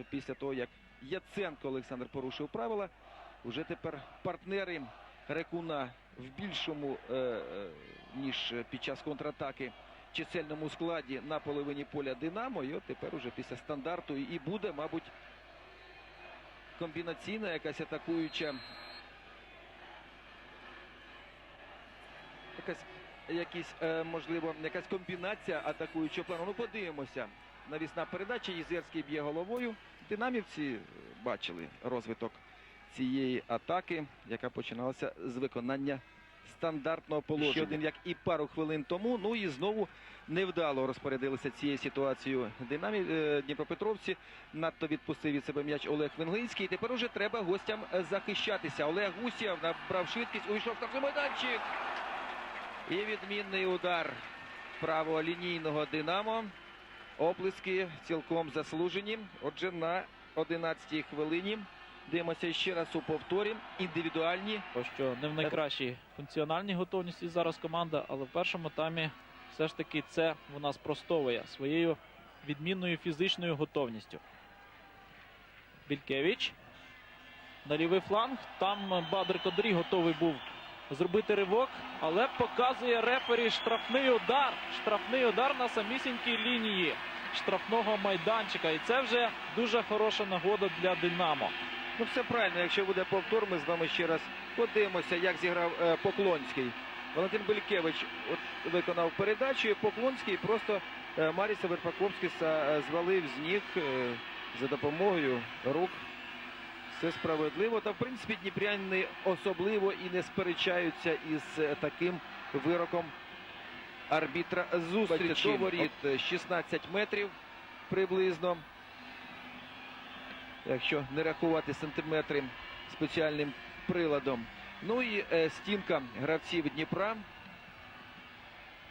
А після того, як Яценко Олександр порушив правила, вже тепер партнери Рекуна в більшому, е, е, ніж під час контратаки чисельному складі на половині поля Динамо. І от тепер уже після стандарту і буде, мабуть, комбінаційна якась атакуюча. Якась, якісь, е, можливо, якась комбінація атакуючого плану. Ну, подивимося. Навісна передача. Єзерський б'є головою. Динамівці е, бачили розвиток цієї атаки, яка починалася з виконання стандартного положення. Ще один, як і пару хвилин тому. Ну і знову невдало розпорядилися цією ситуацією Динамі е, Дніпропетровці. Надто відпустив від себе м'яч Олег Венглинський. Тепер уже треба гостям е, захищатися. Олег Гусєв набрав швидкість, увійшов штрафний майданчик. І відмінний удар правого лінійного Динамо. Оплески цілком заслужені. Отже, на 11-й хвилині дивимося ще раз у повторі. Індивідуальні То, що не в найкращій функціональній готовності зараз команда, але в першому таймі все ж таки це вона спростовує своєю відмінною фізичною готовністю. Бількевич на лівий фланг. Там Бадр Кодарі готовий був зробити ривок, але показує рефері штрафний удар. Штрафний удар на самісінькій лінії штрафного майданчика. І це вже дуже хороша нагода для Динамо. Ну, все правильно. Якщо буде повтор, ми з вами ще раз подивимося, як зіграв е, Поклонський. Валентин Белькевич от, виконав передачу. і Поклонський просто е, Маріса Верпаковськіса е, звалив з ніг е, за допомогою рук. Все справедливо. Та в принципі дніпряни особливо і не сперечаються із е, таким вироком арбітра зустрічі. До воріт е, 16 метрів приблизно якщо не рахувати сантиметри спеціальним приладом. Ну і е, стінка гравців Дніпра.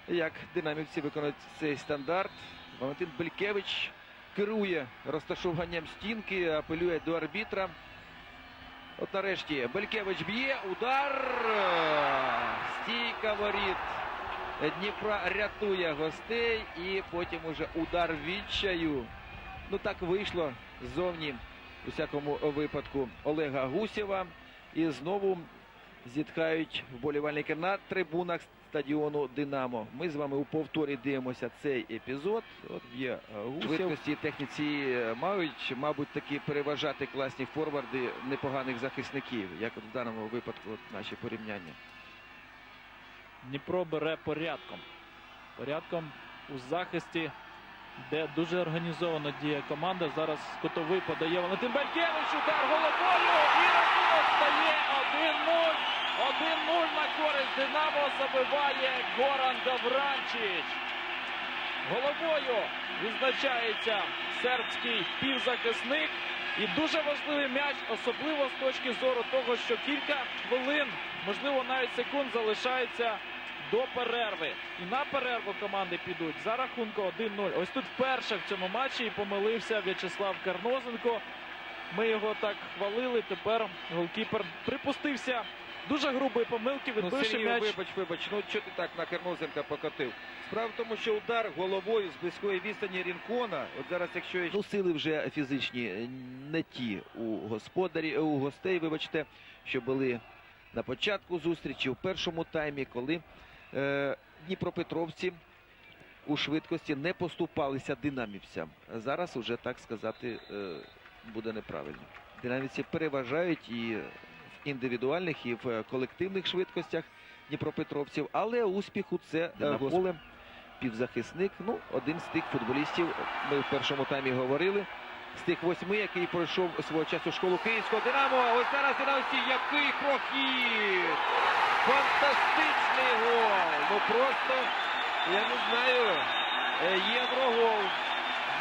Як динамівці виконують цей стандарт. Валентин Белькевич керує розташуванням стінки, апелює до арбітра. От нарешті Белькевич б'є, удар. Стійка воріт. Дніпра рятує гостей і потім уже удар відчаю. Ну так вийшло ззовні у всякому випадку Олега Гусєва. І знову зітхають вболівальники на трибунах стадіону Динамо. Ми з вами у повторі дивимося цей епізод. От є Гусєв. Швидкості техніці е, мають, мабуть, таки переважати класні форварди непоганих захисників, як от в даному випадку от наші порівняння. Дніпро бере порядком. Порядком у захисті, де дуже організовано діє команда. Зараз Котовий подає Валентин Белькевич. Удар головою. І рахунок стає 1-0. 1-0 на користь Динамо забиває Горан Гавранчич. Головою відзначається сербський півзахисник. І дуже важливий м'яч, особливо з точки зору того, що кілька хвилин, можливо, навіть секунд залишається до перерви. І на перерву команди підуть за рахунку 1-0. Ось тут вперше в цьому матчі і помилився В'ячеслав Карнозенко. Ми його так хвалили. Тепер голкіпер припустився дуже грубої помилки, Ну, відбивши Сергій, м'яч. вибач, вибач, ну що ти так на Кернозенка покотив? Справа в тому, що удар головою з близької відстані Рінкона, от зараз, якщо ну, сили вже фізичні е, не ті у господарі, е, у гостей, вибачте, що були на початку зустрічі, в першому таймі, коли е, Дніпропетровці у швидкості не поступалися динамівцям. Зараз уже так сказати е, буде неправильно. Динамівці переважають і індивідуальних, і в е, колективних швидкостях Дніпропетровців, але успіху це е, На півзахисник. Ну, один з тих футболістів, ми в першому таймі говорили. З тих восьми, який пройшов свого часу школу Київського Динамо. Ось зараз Динамовці, який прохід! Фантастичний гол! Ну просто, я не знаю, е, єврогол.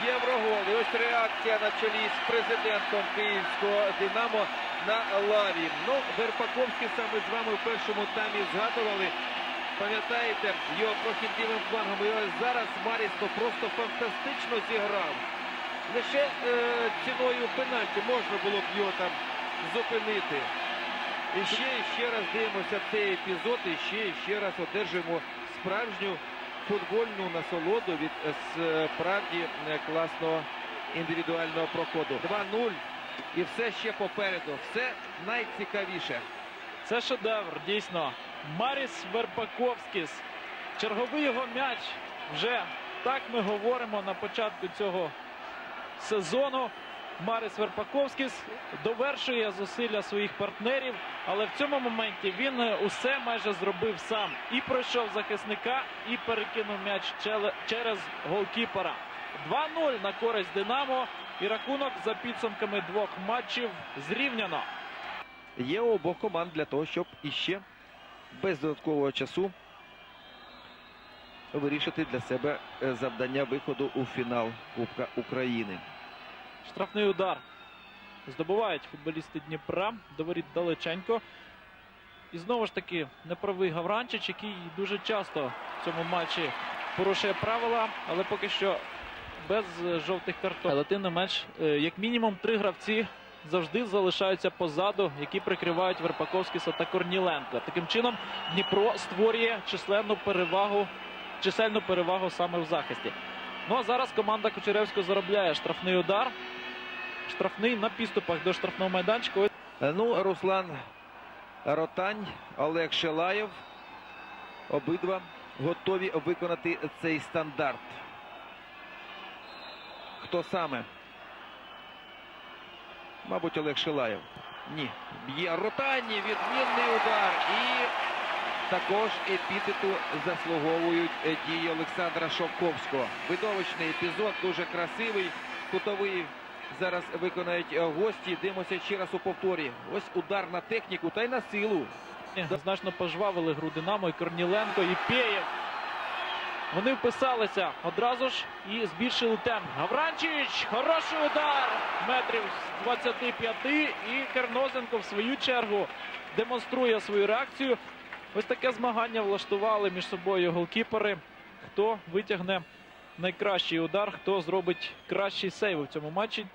Єврогол. І ось реакція на чолі з президентом Київського Динамо на лаві. Ну, Верпаковський саме з вами в першому таймі згадували. Пам'ятаєте, його прохід лівим флангом. І ось зараз Маріс ну, просто фантастично зіграв. Лише е, ціною пенальті можна було б його там зупинити. І ще і ще раз дивимося цей епізод, і ще і ще раз одержуємо справжню футбольну насолоду від е, справді е, класного індивідуального проходу. 2-0. І все ще попереду. Все найцікавіше. Це шедевр, дійсно. Маріс Верпаковськіс. Черговий його м'яч. Вже так ми говоримо на початку цього сезону. Маріс Верпаковськіс довершує зусилля своїх партнерів, але в цьому моменті він усе майже зробив сам. І пройшов захисника, і перекинув м'яч через голкіпера. 2-0 на користь Динамо. І рахунок за підсумками двох матчів зрівняно. Є у обох команд для того, щоб іще без додаткового часу вирішити для себе е, завдання виходу у фінал Кубка України. Штрафний удар. Здобувають футболісти Дніпра. До воріт далеченько. І знову ж таки неправий Гавранчич, який дуже часто в цьому матчі порушує правила, але поки що без е, жовтих карток. Але тим не менш, е, як мінімум, три гравці завжди залишаються позаду, які прикривають Верпаковськіса та Корніленко. Таким чином Дніпро створює численну перевагу, чисельну перевагу саме в захисті. Ну а зараз команда Кучеревського заробляє штрафний удар. Штрафний на підступах до штрафного майданчика. Е, Ну, Руслан Ротань, Олег Шелаєв. Обидва готові виконати цей стандарт. Хто саме? Мабуть, Олег Шилаєв. Ні. Б'є Ротані. Відмінний удар. І також епітету заслуговують е, дії Олександра Шовковського. Видовищний епізод, дуже красивий. Кутовий зараз виконають е, гості. Дивимося ще раз у повторі. Ось удар на техніку та й на силу. значно пожвавили гру Динамо і Корніленко, і Пєєв. Вони вписалися одразу ж і збільшили темп. Гавранчич, хороший удар метрів з 25. І Кернозенко в свою чергу демонструє свою реакцію. Ось таке змагання влаштували між собою голкіпери. Хто витягне найкращий удар, хто зробить кращий сейв у цьому матчі.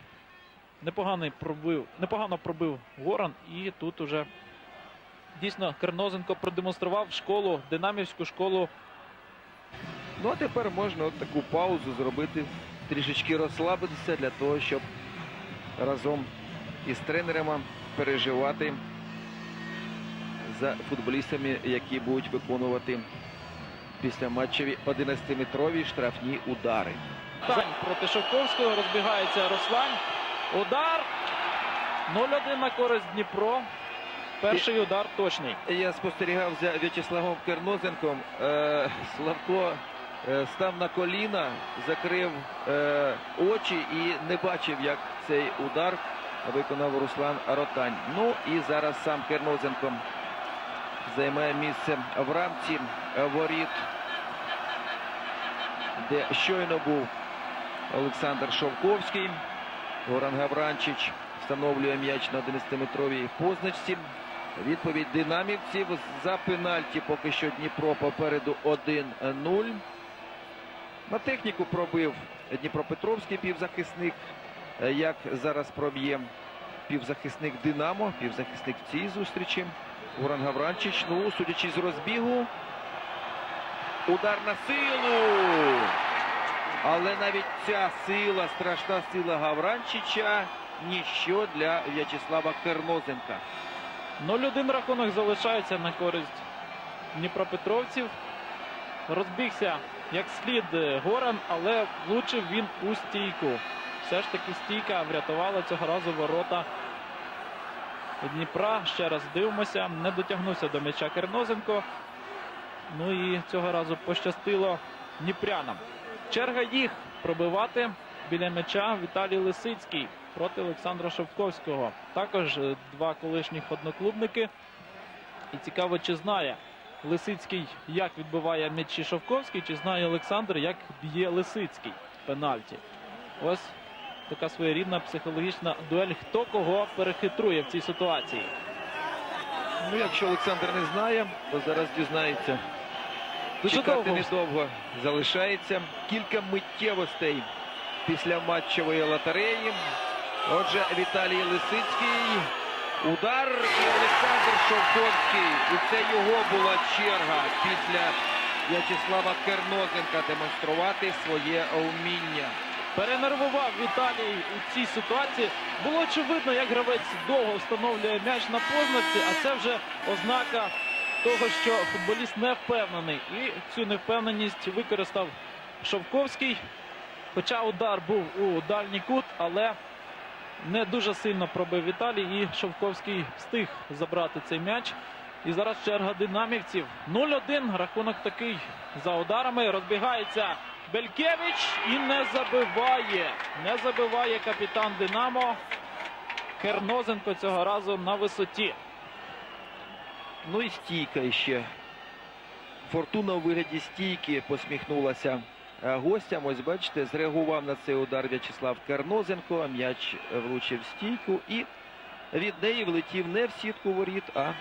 Непоганий пробив, непогано пробив Горан, і тут уже дійсно Кернозенко продемонстрував школу, динамівську школу Ну а тепер можна от таку паузу зробити, трішечки розслабитися для того, щоб разом із тренерами переживати за футболістами, які будуть виконувати після матчеві 11-метрові штрафні удари. Тань проти Шовковського розбігається Руслан. Удар 0-1 на користь Дніпро. Перший удар точний. Я спостерігав за В'ячеславом Кернозенком. Е, Славко став на коліна, закрив е, очі і не бачив, як цей удар виконав Руслан Ротань. Ну і зараз сам Кернозенко займає місце в рамці воріт, де щойно був Олександр Шовковський. Горан Гавранчич встановлює м'яч на 11-метровій позначці. Відповідь динамівців за пенальті поки що Дніпро попереду 1-0. На техніку пробив Дніпропетровський півзахисник. Е, Як зараз проб'є півзахисник Динамо, півзахисник в цій зустрічі. Горан Гавранчич. Ну, судячи з розбігу. Удар на силу. Але навіть ця сила, страшна сила Гавранчича, ніщо для В'ячеслава Кернозенка. 0-1 рахунок залишається на користь Дніпропетровців. Розбігся як слід е, Горан, але влучив він у стійку. Все ж таки стійка врятувала цього разу ворота Дніпра. Ще раз дивимося. Не дотягнувся до м'яча Кернозенко. Ну і цього разу пощастило Дніпрянам. Черга їх пробивати біля м'яча Віталій Лисицький проти Олександра Шовковського. Також е, два колишніх одноклубники. І цікаво, чи знає Лисицький, як відбиває м'ячі Шовковський, чи знає Олександр, як б'є Лисицький пенальті. Ось така своєрідна психологічна дуель. Хто кого перехитрує в цій ситуації. Ну, якщо Олександр не знає, то зараз дізнається. Дуже Чекати довго недовго залишається. Кілька миттєвостей після матчевої лотереї. Отже, Віталій Лисицький. Удар і Олександр Шовковський. І це його була черга після В'ячеслава Кернозенка демонструвати своє вміння. перенервував Віталій у цій ситуації. Було очевидно, як гравець довго встановлює м'яч на позначці, а це вже ознака того, що футболіст не впевнений. І цю невпевненість використав Шовковський. Хоча удар був у дальній кут, але не дуже сильно пробив Віталій. І Шовковський встиг забрати цей м'яч. І зараз черга динамівців. 0-1. Рахунок такий за ударами. Розбігається Белькевич і не забиває. Не забиває капітан Динамо. Кернозенко цього разу на висоті. Ну і стійка ще. Фортуна у вигляді стійки посміхнулася гостям. Ось бачите, зреагував на цей удар В'ячеслав Карнозенко. М'яч влучив стійку і від неї влетів не в сітку воріт, а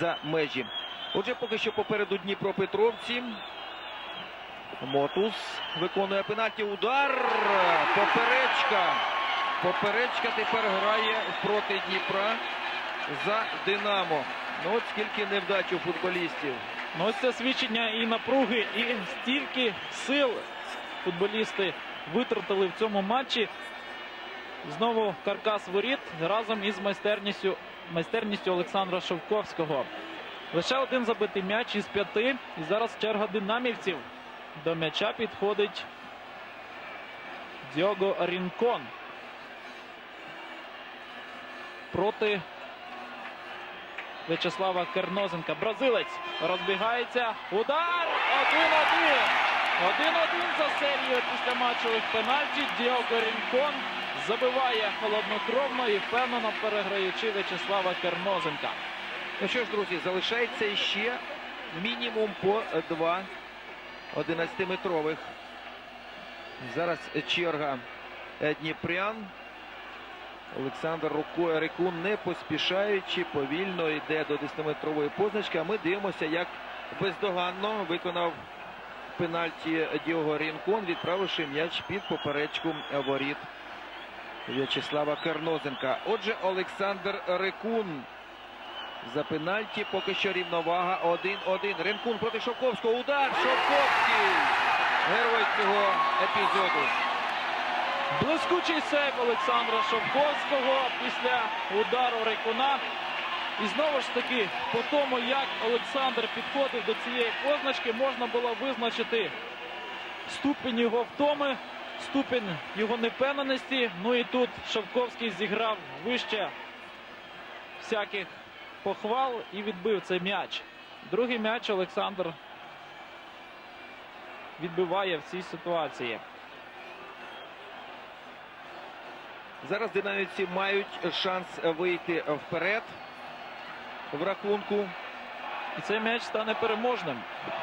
за межі. Отже, поки що попереду Дніпропетровці. Мотус виконує пенальті. Удар. Поперечка. Поперечка тепер грає проти Дніпра за Динамо. Ну от скільки невдач у футболістів. Ну, ось це свідчення і напруги, і стільки сил футболісти витратили в цьому матчі. Знову каркас воріт разом із майстерністю, майстерністю Олександра Шовковського. Лише один забитий м'яч із п'яти. І зараз черга динамівців. До м'яча підходить Діого Рінкон. Проти В'ячеслава Кернозенка. Бразилець розбігається. Удар! 1-1. 1-1 за серію після матчових пенальті. Діого Рінкон забиває холоднокровно і впевнено переграючи В'ячеслава Кернозенка. Ну що ж, друзі, залишається ще мінімум по два 11-метрових. Зараз черга е, Дніпрян. Олександр Рекун не поспішаючи, повільно йде до 10-метрової позначки. А ми дивимося, як бездоганно виконав пенальті Діого Рінкон, відправивши м'яч під поперечку воріт В'ячеслава Карнозенка. Отже, Олександр Рекун за пенальті. Поки що рівновага 1-1. Ренкун проти Шовковського. Удар. Шовковський. Герой цього епізоду. Блискучий сейв Олександра Шовковського після удару Рейкуна. І знову ж таки, по тому, як Олександр підходив до цієї позначки, можна було визначити ступінь його втоми, ступінь його невпевненості. Ну і тут Шовковський зіграв вище всяких похвал і відбив цей м'яч. Другий м'яч Олександр відбиває в цій ситуації. Зараз динамівці мають шанс вийти вперед в рахунку. І цей м'яч стане переможним.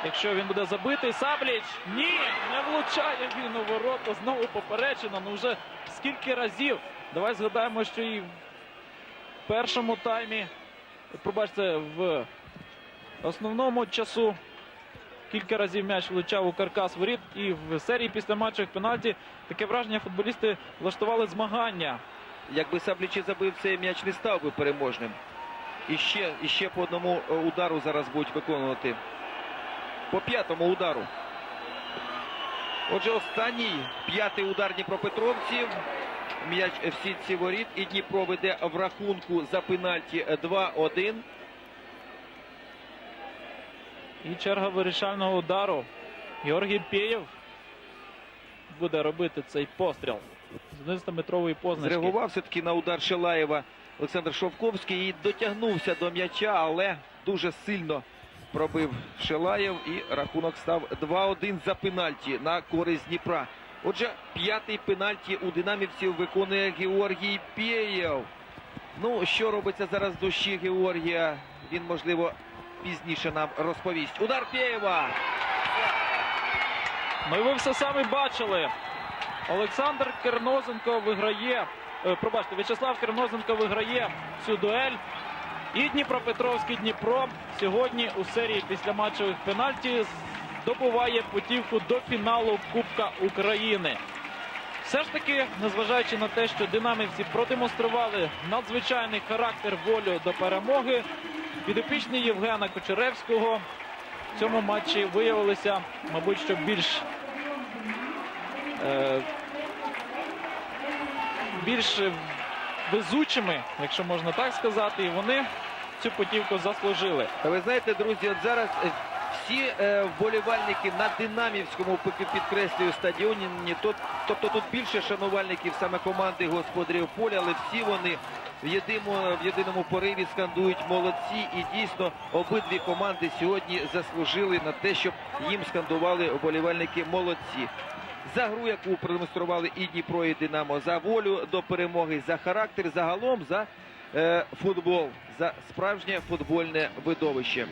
Якщо він буде забитий, Сабліч ні, не влучає він у ворота. Знову поперечено. Ну вже скільки разів. Давай згадаємо, що і в першому таймі, пробачте, в основному часу кілька разів м'яч влучав у каркас воріт. І в серії після матчів пенальті таке враження футболісти влаштували змагання. Якби Саблічі забив цей м'яч, не став би переможним. І ще, і ще по одному е, удару зараз будуть виконувати. По п'ятому удару. Отже, останній п'ятий удар Дніпропетровців. М'яч в сітці воріт. І Дніпро веде в рахунку за пенальті 2-1. І черга вирішального удару. Георгій Пєєв буде робити цей постріл з 11-метрової позначки. Зреагував все-таки на удар Шилаєва Олександр Шовковський і дотягнувся до м'яча, але дуже сильно пробив Шилаєв і рахунок став 2-1 за пенальті на користь Дніпра. Отже, п'ятий пенальті у динамівців виконує Георгій Пєєв. Ну, що робиться зараз в душі Георгія, він, можливо, пізніше нам розповість. Удар Пєєва! Ну і ви все самі бачили. Олександр Кернозенко виграє. е, Пробачте, В'ячеслав Кернозенко виграє цю дуель. І Дніпропетровський Дніпро сьогодні у серії після матчових пенальті здобуває путівку до фіналу Кубка України. Все ж таки, незважаючи на те, що динамівці продемонстрували надзвичайний характер волю до перемоги, підопічні Євгена Кочеревського в цьому матчі виявилися, мабуть, що більш е, більш везучими, якщо можна так сказати, і вони цю потівку заслужили. Та ви знаєте, друзі, от зараз е, всі е, вболівальники на Динамівському підкреслюю стадіоні. ні, то- Тобто тут більше шанувальників саме команди господарів поля, але всі вони в єдиному, в єдиному пориві скандують молодці. І дійсно обидві команди сьогодні заслужили на те, щоб їм скандували вболівальники молодці. За гру, яку продемонстрували і Дніпро, і Динамо, за волю до перемоги, за характер, загалом за е, футбол, за справжнє футбольне видовище.